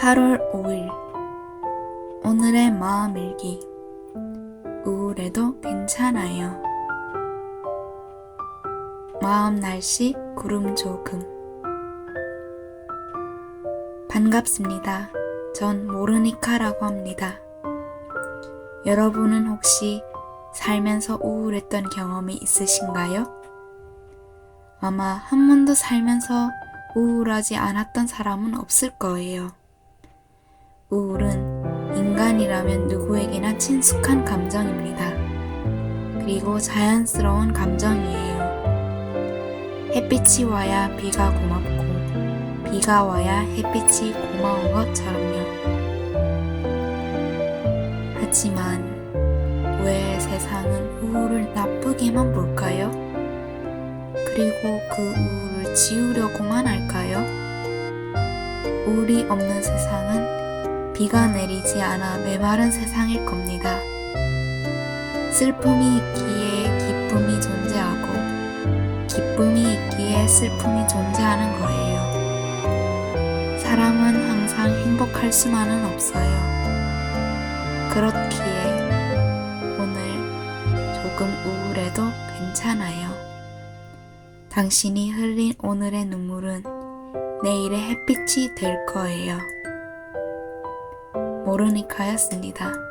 8월 5일 오늘의 마음 일기 우울해도 괜찮아요. 마음 날씨 구름 조금 반갑습니다. 전 모르니카라고 합니다. 여러분은 혹시 살면서 우울했던 경험이 있으신가요? 아마 한 번도 살면서 우울하지 않았던 사람은 없을 거예요. 우울은 인간이라면 누구에게나 친숙한 감정입니다. 그리고 자연스러운 감정이에요. 햇빛이 와야 비가 고맙고, 비가 와야 햇빛이 고마운 것처럼요. 하지만 왜 세상은 우울을 나쁘게만 볼까요? 그리고 그 우울을 지우려고만 할까요? 우울이 없는 세상은 비가 내리지 않아 메마른 세상일 겁니다. 슬픔이 있기에 기쁨이 존재하고, 기쁨이 있기에 슬픔이 존재하는 거예요. 사람은 항상 행복할 수만은 없어요. 그렇기에 오늘 조금 우울해도 괜찮아요. 당신이 흘린 오늘의 눈물은 내일의 햇빛이 될 거예요. 모르니카였습니다.